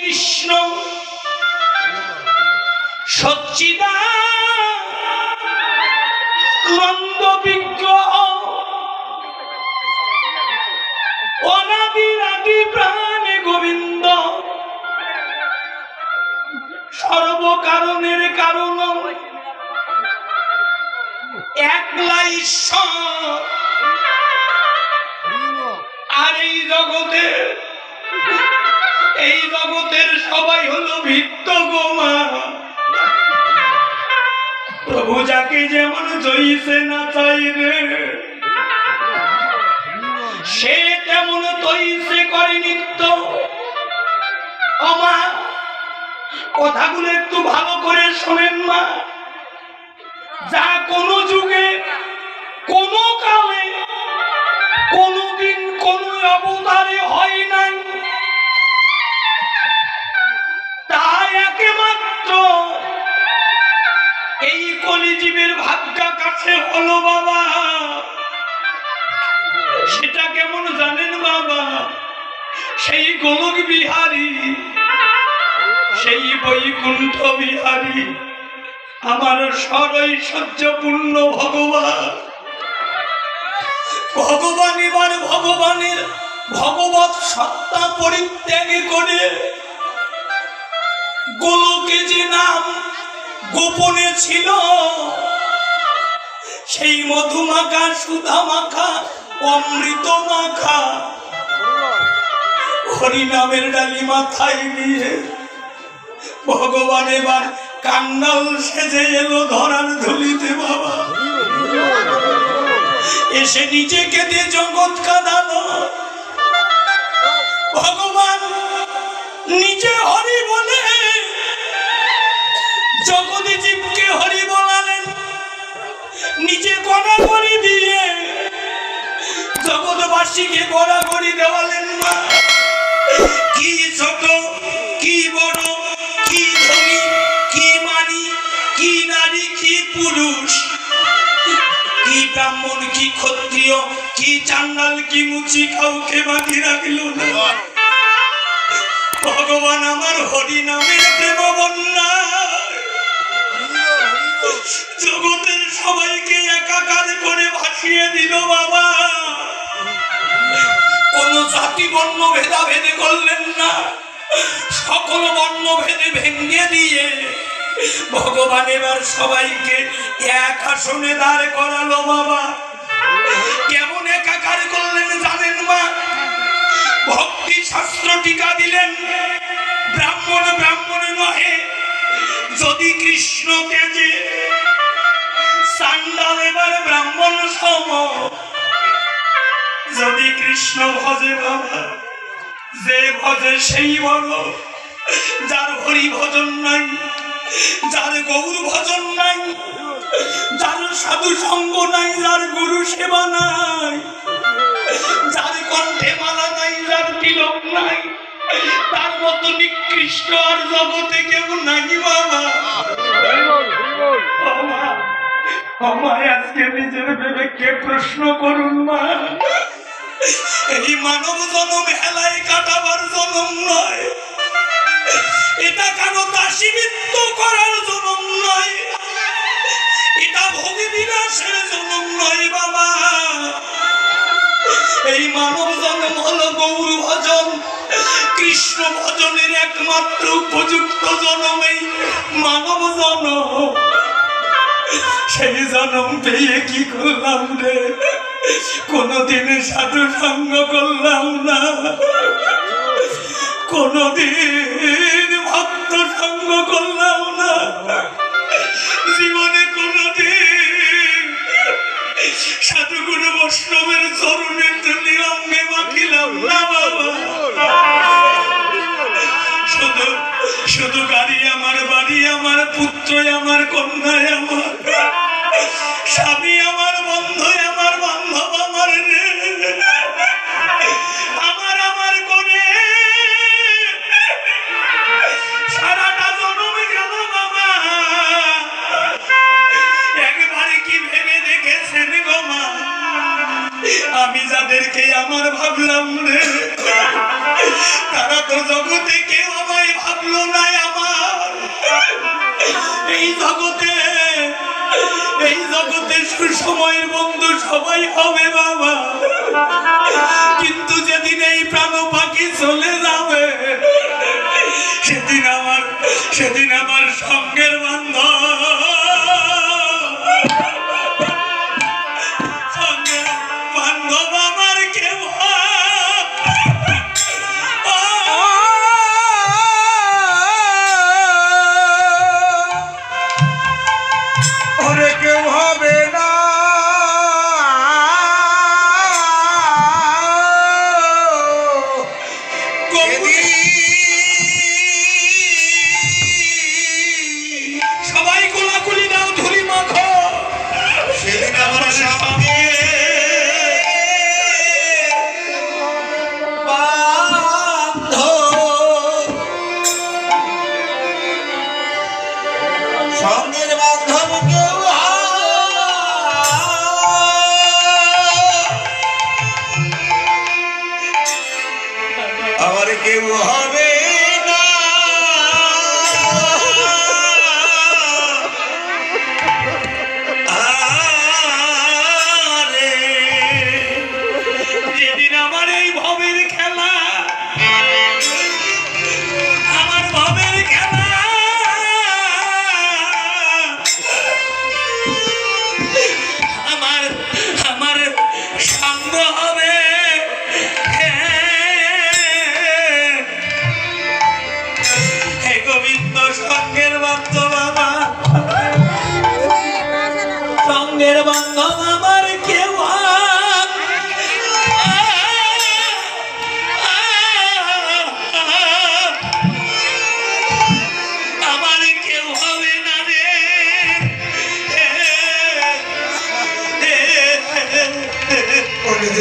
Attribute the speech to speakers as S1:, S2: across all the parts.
S1: কৃষ্ণ সচ্চিদা নন্দ বিগ্রহ অনাদির আদি প্রাণে গোবিন্দ। সর্বকারণের কারণ একলা ঈশ্বর। আর এই জগতে এই জগতের সবাই হলো ভিত্ত গোমা প্রভু যাকে যেমন জয়ীছে না চাই সে তেমন তৈছে করে নিত্য। আমা কথাগুলো একটু ভালো করে শোনেন মা। যা কোনো যুগে, কোনো কালে কোনোদিন কোন অবতারে হয় নাই। কাছে হলো বাবা। সেটা কেমন জানেন বাবা? সেই গোলক বিহারী, সেই বৈকুণ্ঠ বিহারী, আমার সরৈশ্বর্যপূর্ণ ভগবান। ভগবান এবার ভগবানের ভগবত সত্তা পরিত্যাগ করে গোলকে যে নাম গোপনে ছিল সেই মধু মাখা সুধা মাখা অমৃত মাখা হরিনামের ডালি মাথায় নিয়ে ভগবান এবার কান্নাল সেজে এলো ধরার ধুলিতে, বাবা। এসে নিজেকে দিয়ে জগৎ কাঁদালো। জগৎবাসীকে কড়া করি দেওয়ালেন মা। কি ছোট, কি বড়, কি ধনী, কি মানি, কি নারী, কি পুরুষ? কি ব্রাহ্মণ, কি ক্ষত্রিয়, কি চান্ডাল কি মুচি, কাউকে বাকি রাখল না। ভগবান আমার হরি নামের প্রেম বন্যা জগতের সবাইকে একাকার করে ভাসিয়ে দিল বাবা। কোন জাতি বর্ণ ভেদাভেদে করলেন না। সকল বর্ণ ভেদে ভেঙে দিয়ে ভগবান এবার সবাইকে এক আসনে দাঁড় করালো বাবা। কেমন একাকার করলেন জানেন মা? ভক্তি শাস্ত্র টিকা দিলেন। ব্রাহ্মণ ব্রাহ্মণ নহে। যদি কৃষ্ণ তেজে, সান্ডাল এবার ব্রাহ্মণ সম। যদি কৃষ্ণ ভজে বাবা যে ভজে সেই বড় যার হরি ভজন নাই যার গৌর ভজন নাই যার সাধু সঙ্গ নাই যার গুরু সেবা নাই যার কণ্ঠে মালা নাই যার তিলক নাই তার মতো নিকৃষ্ট আর জগতে কেউ নাই বাবা। আমা, আমায় আজকে নিজের ভেবে কে প্রশ্ন করুন মা। এই মানব জনম হেলায় কাটাবার জনম নয়। এটা কারও দাসী করার জনম নয়। এটা ভোগী বিলাসের জনম নয় বাবা। এই মানব জন্ম হলো গৌর ভজন। কৃষ্ণ ভজনের একমাত্র উপযুক্ত জনম এই মানব জন্ম। সেই জনম পেয়ে কি করলাম রে। কোনদিন সাধু সঙ্গ করলাম না। কোনদিন ভক্ত সঙ্গ করলাম না। জীবনে কোনদিন সাধুগুরু বৈষ্ণবের চরণের তুলি অঙ্গে মাখিলাম না বাবা। শুধু শুধু গাড়ি আমার, বাড়ি আমার পুত্র আমার কন্যায় আমার। স্বামী আমার আমি যাদেরকে আমার ভাবলাম রে, তারা তো জগতে কেউ আমায় ভাবলো নাই আমার। এই জগতে এই জগতে সুসময়ের বন্ধু সবাই হবে বাবা। কিন্তু যেদিন এই প্রাণ পাখি চলে যাবে, সেদিন আমার সেদিন আমার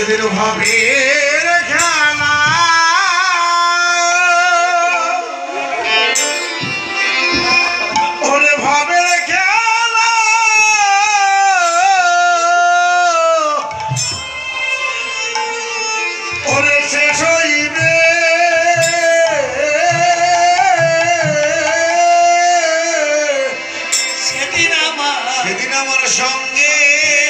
S2: যেদিন ভাবের খেলা। ওরে ভাবের খেলা। ওরে শেষ হইবে।
S1: সেদিন আমার
S2: সেদিন আমার সঙ্গে